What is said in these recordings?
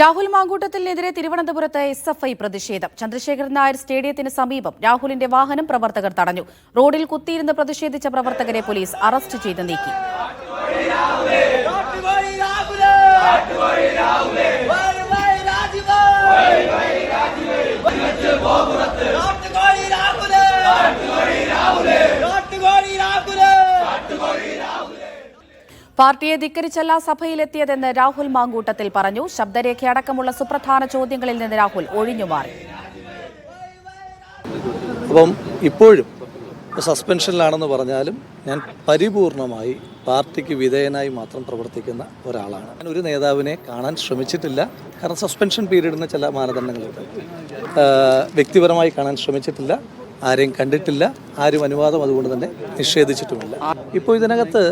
രാഹുൽ മാങ്കൂട്ടത്തിനെതിരെ തിരുവനന്തപുരത്ത് S F I പ്രതിഷേധം. ചന്ദ്രശേഖരൻ നായർ സ്റ്റേഡിയത്തിന് സമീപം രാഹുലിന്റെ വാഹനം പ്രവർത്തകർ തടഞ്ഞു. റോഡിൽ കുത്തിയിരുന്ന് പ്രതിഷേധിച്ച പ്രവർത്തകരെ പോലീസ് അറസ്റ്റ് ചെയ്ത് നീക്കി. പാർട്ടിയെ ധിക്കരിച്ചല്ല സഭയിലെത്തിയതെന്ന് രാഹുൽ മാങ്കൂട്ടത്തിൽ പറഞ്ഞു. ശബ്ദരേഖയടക്കമുള്ള സുപ്രധാന ചോദ്യങ്ങളിൽ നിന്ന് രാഹുൽ ഒഴിഞ്ഞുമാറി അപ്പം ഇപ്പോഴും സസ്പെൻഷനിലാണെന്ന് പറഞ്ഞാലും ഞാൻ പരിപൂർണമായി പാർട്ടിക്ക് വിധേയനായി മാത്രം പ്രവർത്തിക്കുന്ന ഒരാളാണ്. ഞാൻ ഒരു നേതാവിനെ കാണാൻ ശ്രമിച്ചിട്ടില്ല. കാരണം സസ്പെൻഷൻ പീരീഡിന് ചില മാനദണ്ഡങ്ങളുണ്ട്. വ്യക്തിപരമായി കാണാൻ ശ്രമിച്ചിട്ടില്ല. ആരെയും കണ്ടിട്ടില്ല. ആരും അനുവാദം അതുകൊണ്ട് തന്നെ നിഷേധിച്ചിട്ടുമില്ല. ഇപ്പോൾ ഇതിനകത്ത്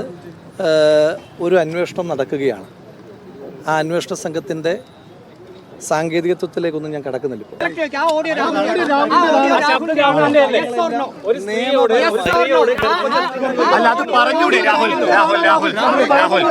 ഒരു അന്വേഷണം നടക്കുകയാണ്. ആ അന്വേഷണ സംഘത്തിന്റെ സാങ്കേതികത്വത്തിലേക്കൊന്നും ഞാൻ കടക്കുന്നില്ല ഇപ്പോൾ. അല്ല അത് പറഞ്ഞൂടെ രാഹുൽ രാഹുൽ രാഹുൽ. രാഹുൽ.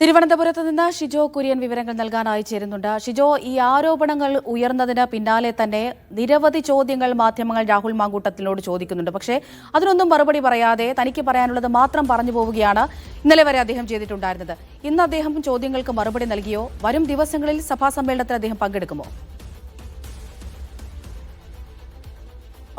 തിരുവനന്തപുരത്ത് നിന്ന് ഷിജോ കുര്യൻ വിവരങ്ങൾ നൽകാനായി ചേരുന്നുണ്ട്. ഷിജോ ഈ ആരോപണങ്ങൾ ഉയർന്നതിന് പിന്നാലെ തന്നെ നിരവധി ചോദ്യങ്ങൾ മാധ്യമങ്ങൾ രാഹുൽ മാങ്കൂട്ടത്തിനോട് ചോദിക്കുന്നുണ്ട്. പക്ഷേ അതിനൊന്നും മറുപടി പറയാതെ തനിക്ക് പറയാനുള്ളത് മാത്രം പറഞ്ഞു പോവുകയാണ് ഇന്നലെ വരെ അദ്ദേഹം ചെയ്തിട്ടുണ്ടായിരുന്നത്. ഇന്ന് അദ്ദേഹം ചോദ്യങ്ങൾക്ക് മറുപടി നൽകിയോ? വരും ദിവസങ്ങളിൽ സഭാ സമ്മേളനത്തിൽ അദ്ദേഹം പങ്കെടുക്കുമോ?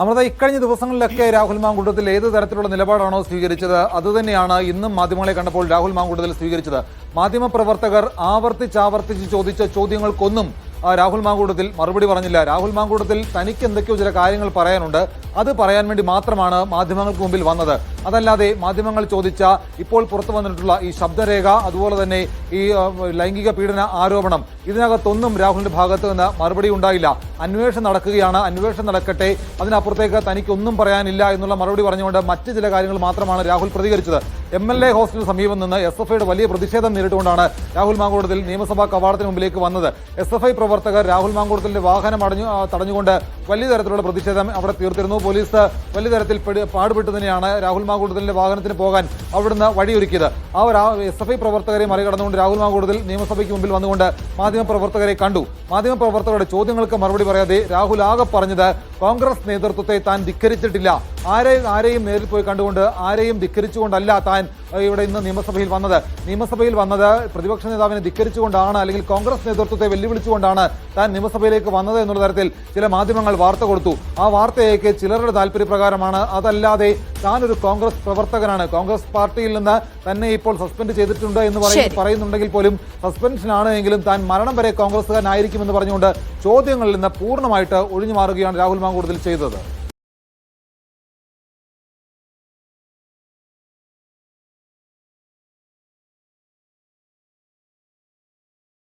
അമൃത ഇക്കഴിഞ്ഞ ദിവസങ്ങളിലൊക്കെ രാഹുൽ മാങ്കൂട്ടത്തിൽ ഏത് തരത്തിലുള്ള നിലപാടാണോ സ്വീകരിച്ചത്? അതുതന്നെയാണ് ഇന്നും മാധ്യമങ്ങളെ കണ്ടപ്പോൾ രാഹുൽ മാങ്കൂട്ടത്തിൽ സ്വീകരിച്ചത്. മാധ്യമപ്രവർത്തകർ ആവർത്തിച്ചാവർത്തിച്ച് ചോദിച്ച ചോദ്യങ്ങൾക്കൊന്നും രാഹുൽ മാങ്കൂട്ടത്തിൽ മറുപടി പറഞ്ഞില്ല. രാഹുൽ മാങ്കൂട്ടത്തിൽ തനിക്ക് എന്തൊക്കെയോ ചില കാര്യങ്ങൾ പറയാനുണ്ട്. അത് പറയാൻ വേണ്ടി മാത്രമാണ് മാധ്യമങ്ങൾക്ക് മുമ്പിൽ വന്നത്. അതല്ലാതെ മാധ്യമങ്ങൾ ചോദിച്ച ഇപ്പോൾ പുറത്തു വന്നിട്ടുള്ള ഈ ശബ്ദരേഖ അതുപോലെ തന്നെ ഈ ലൈംഗിക പീഡന ആരോപണം ഇതിനകത്തൊന്നും രാഹുലിന്റെ ഭാഗത്ത് നിന്ന് മറുപടി ഉണ്ടായില്ല. അന്വേഷണം നടക്കുകയാണ്. അന്വേഷണം നടക്കട്ടെ. അതിനപ്പുറത്തേക്ക് തനിക്കൊന്നും പറയാനില്ല എന്നുള്ള മറുപടി പറഞ്ഞുകൊണ്ട് മറ്റ് ചില കാര്യങ്ങൾ മാത്രമാണ് രാഹുൽ പ്രതികരിച്ചത്. എം എൽ എ ഹോസ്റ്റലിന് സമീപം നിന്ന് എസ് എഫ് ഐയുടെ വലിയ പ്രതിഷേധം നേരിട്ടുകൊണ്ടാണ് രാഹുൽ മാങ്കൂടത്തിൽ നിയമസഭാ കവാടത്തിന് മുമ്പിലേക്ക് വന്നത്. എസ് എഫ് ഐ പ്രവർത്തകർ രാഹുൽ മാങ്കൂടത്തിന്റെ വാഹനം അടഞ്ഞു തടഞ്ഞുകൊണ്ട് വലിയ തരത്തിലുള്ള പ്രതിഷേധം അവിടെ തീർത്തിരുന്നു. പോലീസ് വലിയ തരത്തിൽ പാടുപെട്ടു തന്നെയാണ് രാഹുൽ മാങ്കൂട്ടത്തിന്റെ വാഹനത്തിന് പോകാൻ അവിടുന്ന് വഴിയൊരുക്കിയത്. ആ എസ് എഫ് ഐ പ്രവർത്തകരെ മറികടന്നുകൊണ്ട് രാഹുൽ മാങ്കൂട്ടത്തിൽ നിയമസഭയ്ക്ക് മുമ്പിൽ വന്നുകൊണ്ട് മാധ്യമപ്രവർത്തകരെ കണ്ടു. മാധ്യമപ്രവർത്തകരുടെ ചോദ്യങ്ങൾക്ക് മറുപടി പറയാതെ രാഹുൽ ആകെ പറഞ്ഞത് കോൺഗ്രസ് നേതൃത്വത്തെ താൻ ധിക്കരിച്ചിട്ടില്ല. ആരെയും ആരെയും നേരിൽ പോയി കണ്ടുകൊണ്ട് ആരെയും ധിക്കരിച്ചുകൊണ്ടല്ല താൻ ഏഹ്, ഇവിടെ ഇന്ന് നിയമസഭയിൽ വന്നത്. നിയമസഭയിൽ വന്നത് പ്രതിപക്ഷ നേതാവിനെ ധിക്കരിച്ചുകൊണ്ടാണ് അല്ലെങ്കിൽ കോൺഗ്രസ് നേതൃത്വത്തെ വെല്ലുവിളിച്ചുകൊണ്ടാണ് താൻ നിയമസഭയിലേക്ക് വന്നത് എന്നുള്ള തരത്തിൽ ചില മാധ്യമങ്ങൾ വാർത്ത കൊടുത്തു. ആ വാർത്തയൊക്കെ ചിലരുടെ താല്പര്യപ്രകാരമാണ് അതല്ലാതെ താൻ ഒരു കോൺഗ്രസ് പ്രവർത്തകനാണ്. കോൺഗ്രസ് പാർട്ടിയിൽ നിന്ന് തന്നെ ഇപ്പോൾ സസ്പെൻഡ് ചെയ്തിട്ടുണ്ട് എന്ന് പറയും പറയുന്നുണ്ടെങ്കിൽ പോലും സസ്പെൻഷനാണ് എങ്കിലും താൻ മരണം വരെ കോൺഗ്രസ്സുകാരനായിരിക്കുമെന്ന് പറഞ്ഞുകൊണ്ട് ചോദ്യങ്ങളിൽ നിന്ന് പൂർണമായിട്ട് ഒഴിഞ്ഞു മാറുകയാണ് രാഹുൽ മാങ്കൂടുതൽ ചെയ്തത്.